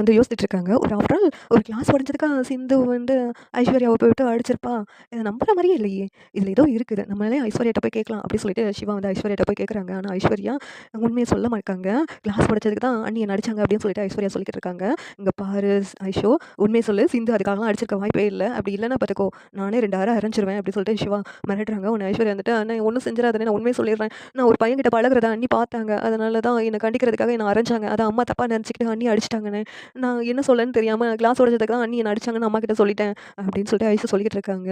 வந்து யோசிச்சுட்டு இருக்காங்க ஒரு ஆஃப்டர் ஆல் ஒரு கிளாஸ் உடஞ்சதுக்காக சிந்து வந்து ஐஸ்வர்யாவை போயிட்டு அடிச்சிருப்பா. இதை நம்புற மாதிரியே இல்லையே. இதில் ஏதோ இருக்குது. நம்மளே ஐஸ்வர்யாட்ட போய் கேட்கலாம் அப்படின்னு சொல்லிட்டு சிவா வந்து ஐஸ்வர்யாட்ட போய் கேட்குறாங்க. ஆனால் ஐஸ்வர்யா உண்மையை சொல்ல மாட்டாங்க. கிளாஸ் உடச்சதுக்கு தான் அண்ணியை நடிச்சாங்க அப்படின்னு சொல்லிட்டு ஐஸ்வர்யா சொல்லிட்டு இருக்காங்க. இங்கே பாரு ஐஷோ உண்மையை சொல்லு. சிந்து அதுக்காகலாம் அடிச்சிருக்க வாய்ப்பே இல்லை. அப்படி இல்லைன்னா பார்த்துக்கோ நானே ரெண்டு அரைஞ்சிருவேன் அப்படின்னு சொல்லிட்டு சிவா மிரட்டுறாங்க. உன்னை ஐஸ்வர்யா வந்துட்டு அண்ணா ஒன்றும் செஞ்சிடாதே. நான் உண்மையை சொல்லிடுறேன். நான் ஒரு பையன்கிட்ட பழகுறத அண்ணி பார்த்தாங்க. அதனால தான் என்னை கண்டிக்கிறதுக்காக என்னை அரைஞ்சாங்க. அதை அம்மா தப்பாக நினச்சிக்கிட்டு அண்ணி அடிச்சிட்டாங்கண்ணே நான் என்ன சொல்லன்னு தெரியாமல் கிளாஸ் உடச்சதுக்கு தான் அண்ணி என்ன அடிச்சாங்கன்னு அம்மா கிட்ட சொல்லிட்டேன் அப்படின்னு சொல்லிட்டு ஐசு சொல்லிக்கிட்டு இருக்காங்க.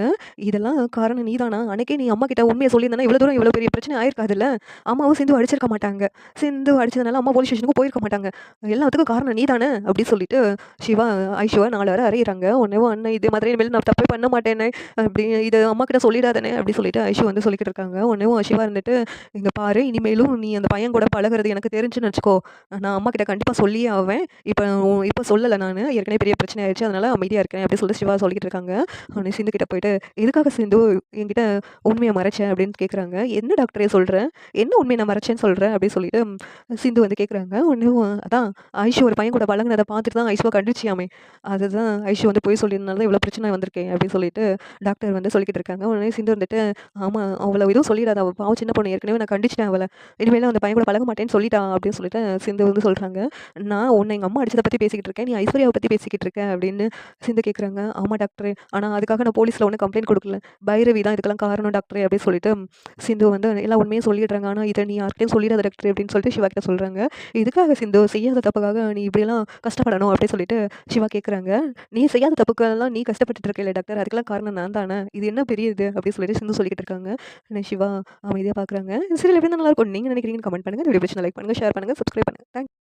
இதெல்லாம் காரணம் நீதானா? அன்னைக்கே நீ அம்மா கிட்ட உண்மையை சொல்லியிருந்தா இவ்வளோ தூரம் இவ்வளோ பெரிய பிரச்சனை ஆயிருக்காதுல்ல? அம்மாவும் சிந்து அடிச்சிருக்க மாட்டாங்க. சிந்து அடிச்சதுனால அம்மா போலீஸ் ஸ்டேஷனுக்கு போயிருக்க மாட்டாங்க. எல்லாத்துக்கும் காரணம் நீ தானே அப்படி சொல்லிட்டு சிவா ஐஷுவா நாலு வரை அறையிறாங்க. உடனே அண்ணன் இது மாதிரி இனிமேல் நான் தப்பே பண்ண மாட்டேனே. அப்படி இது அம்மா கிட்ட சொல்லிடாதனே அப்படின்னு சொல்லிட்டு ஐஷு வந்து சொல்லிக்கிட்டு இருக்காங்க. உடனே சிவா இருந்துட்டு இங்கே பாரு. இனிமேலும் நீ அந்த பையன் கூட பழகுறது எனக்கு தெரிஞ்சுன்னு வச்சுக்கோ. நான் அம்மா கிட்ட கண்டிப்பாக சொல்லியே ஆவேன். இப்போ இப்போ சொல்லலை நான். ஏற்கனவே பெரிய பிரச்சனை ஆயிடுச்சு அதனால் அமைதியாக இருக்கேன் அப்படி சொல்லி சிவா சொல்லிக்கிட்டு இருக்காங்க. உடனே சிந்து கிட்ட போயிட்டு எதுக்காக சிந்து என்கிட்ட உண்மையை மறைச்சேன் அப்படின்னு கேட்குறாங்க என்ன டாக்டரே சொல்கிறேன் என்ன உண்மையை நான் மறைச்சேன்னு சொல்கிறேன் அப்படின்னு சொல்லிட்டு சிந்து வந்து கேட்குறாங்க உடனே அதான் ஐஷு ஒரு பையன் கூட பழகுனதை பார்த்துட்டு தான் ஐஷுவை கண்டுச்சியாமே அதுதான் ஐஷு வந்து போய் சொல்லியிருந்தால தான் இவ்வளோ பிரச்சனை வந்திருக்கேன் அப்படின்னு சொல்லிட்டு டாக்டர் வந்து சொல்லிக்கிட்டு இருக்காங்க. உடனே சிந்து வந்துட்டு ஆமாம் அவ்வளோ எதுவும் சொல்லிடாத. அவள் பாவம் சின்ன பொண்ணு. ஏற்கனவே நான் கண்டிச்சிட்டேன் அவளை. இனிமேல் அந்த பையன் கூட பழக மாட்டேன்னு சொல்லிட்டா அப்படின்னு சொல்லிட்டு சிந்து வந்து சொல்கிறாங்க நான் உன்னை எங்கள் அம்மா அடிச்சதை பற்றி பேசிக்கிட்டு இருக்கேன். நீ ஐஸ்வர்யாவை பற்றி பேசிக்கிட்டு இருக்க அப்படின்னு சிந்து கேட்குறாங்க ஆமாம் டாக்டர். ஆனால் அதுக்காக நான் போலீஸில் ஒன்றும் கம்ப்ளைண்ட் கொடுக்கல. பைரவி தான் இதுக்கெல்லாம் காரணம் டாக்டரே அப்படின்னு சொல்லிட்டு சிந்து வந்து எல்லா உண்மையும் சொல்லிடுறாங்க. ஆனால் இதை நீ யார்கிட்டையும் சொல்லிடாத டாக்டர் அப்படின்னு சொல்லிட்டு சிவா கிட்ட சொல்கிறாங்க இதுக்காக சிந்து செய்யாத தப்புக்காக நீ இப்படியெல்லாம் கஷ்டப்படணும் அப்படின்னு சொல்லிட்டு சிவா கேட்குறாங்க நீ செய்யாத தப்புக்கெல்லாம் நீ கஷ்டப்பட்டுட்டு இருக்கல டாக்டர். அதுக்கெல்லாம் காரணம் நான் தானே. இது என்ன பெரிய இது அப்படின்னு சொல்லிட்டு சிந்து சொல்லிக்கிட்டு இருக்காங்க. சிவா அமைதியாக பார்க்குறாங்க சரி எப்படி நல்லா இருக்கும்? நீங்கள் நினைக்கிறீங்கன்னு கமெண்ட் பண்ணுங்கள் இந்த வீடியோ லைக் பண்ணுங்கள் ஷேர் பண்ணுங்கள் சப்ஸ்கிரைப் பண்ணுங்கள் தேங்க்